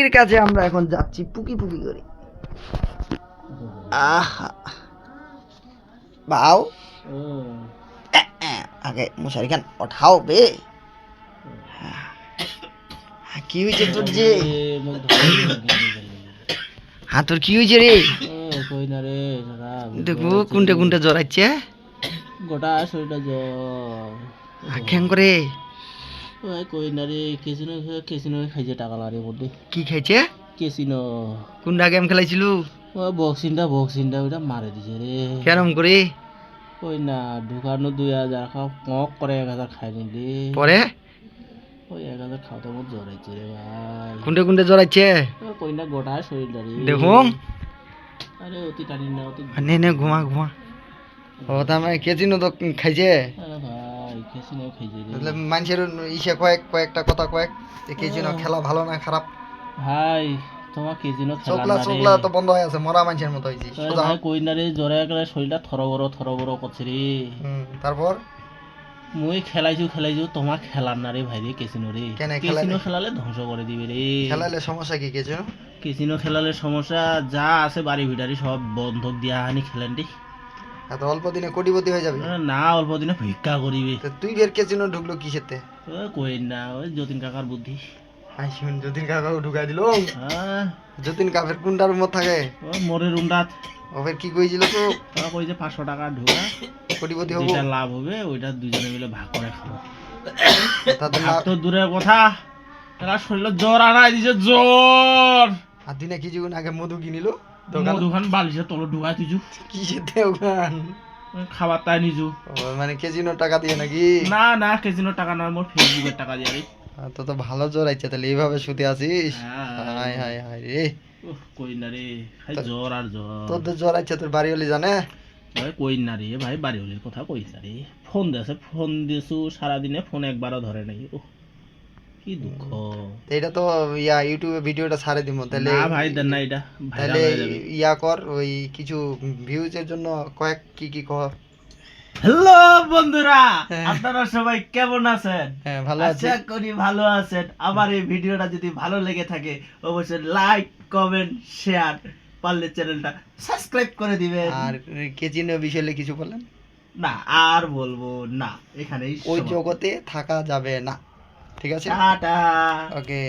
এর কাছে আমরা এখন যাচ্ছি পুকি পুকি করে। আহা। আগে মশারি খান ওঠাও বে। হ্যাঁ, কি হয়েছে তোর যে? হ্যাঁ তোর কি হয়েছে রে? কই না দেখব কোনটা কোনটা জড়াচ্ছে গোটা শরীরটা জ্বর। খ্যাং করে। ওই কই না রে কেসিনো কেসিনো খাইছে টাকা লারে মধ্যে কি খাইছে? কেসিনো কোনটা গেম খেলাইছিল? ও বক্সিনটা বক্সিনটা ওইটা মারে দিছে রে। কেরম করে? ওই না ঢুকানো দুই হাজার খাও পক করে এক হাজার খাই নিলি পরে? ওই এক হাজার খাওয়াতে আমার জ্বর হয়েছে রে ভাই। কোনটা কোনটা জড়াচ্ছে ও কই না গোটা শরীরটা রে। দেখুন আরে অতি টানি না অতি নে নে ঘুমা ঘুমা। ও তার মানে তো খাইছে? মানুষের ইসে কয়েক কয়েকটা কথা কয়েক যে কেচিনো খেলা ভালো না খারাপ। ভাই তোমার কেজিনো খেলা চোখলা চোখলা তো বন্ধ হয়ে আছে মরা মানুষের মতো হয়েছে ভাই কই জ্বরে একলা শরীরটা থর বড় করছে রে। তারপর? মুই খেলাইছু খেলাইছু তোমার খেলার না রে ভাই রে কেসিনো রে। কেনে খেলালে? কেসিনো খেলালে ধ্বংস করে দিবে রে। খেলাইলে সমস্যা কি কেচিনো কেসিনো খেলালে সমস্যা যা আছে বাড়ি ভিটারি সব বন্ধক দিয়া হানি খেলেন রে। এত অল্প দিনে কোটিপতি হয়ে যাবে। না অল্প দিনে ভিক্ষা করিবে। তুই বের ঢুকলো কিসেতে কই না ওই যতীন কাকার বুদ্ধি। যতীন কাকাও ঢুকাই দিল। হ্যাঁ। যতীন কাপের কোনটার মত থাকে। ও মোরে ওদের কি কইছিল তো? কই যে পাঁচশো টাকা ঢোকা। কোটিপতি হব। যেটা লাভ হবে ওইটা দুজনে মিলে ভাগ করে খাব। তো দূরের কথা। এরা শরীরে জ্বর আনাই দিছে জ্বর। আর দিনে কিছুক্ষণ আগে মধু কিনিল? দোকান মধুখান বালিশে তলে ঢুকাই দিছু ওখান খাবার তাই ও, মানে কেজিনো টাকা দিয়ে নাকি? না না কেজিনো টাকা নয় মোর ফেসবুকের টাকা দিয়ে রে তো তো ভালো জোরাইছে তাহলে এইভাবে শুতে আসিস। হাই হাই হাই রে কই না রে জ্বর আর জ্বর তোর তো জোরাইছে তোর বাড়ি হলি জানে? ভাই কই না রে ভাই বাড়ি হলির কথা কই না রে ফোন দিয়েছে ফোন দিয়েছু সারাদিনে ফোন একবারও ধরে নাই উফ, কি দুঃখ? এটা তো ইয়া ইউটিউবে ভিডিওটা ছাড়ে তাহলে না ভাই দেন না এটা তাহলে ইয়া কর ওই কিছু ভিউজের জন্য কয়েক কি কি কর। হ্যালো বন্ধুরা! হ্যাঁ। আপনারা সবাই কেমন আছেন? হ্যাঁ ভালো আশা করি ভালো আছেন। আমার এই ভিডিওটা যদি ভালো লেগে থাকে অবশ্যই লাইক কমেন্ট শেয়ার পারলে চ্যানেলটা সাবস্ক্রাইব করে দিবেন। আর কেজিনো বিষয়ে কিছু বলেন? না আর বলব না এখানেই ওই জগতে থাকা যাবে না। ঠিক আছে টাটা ওকে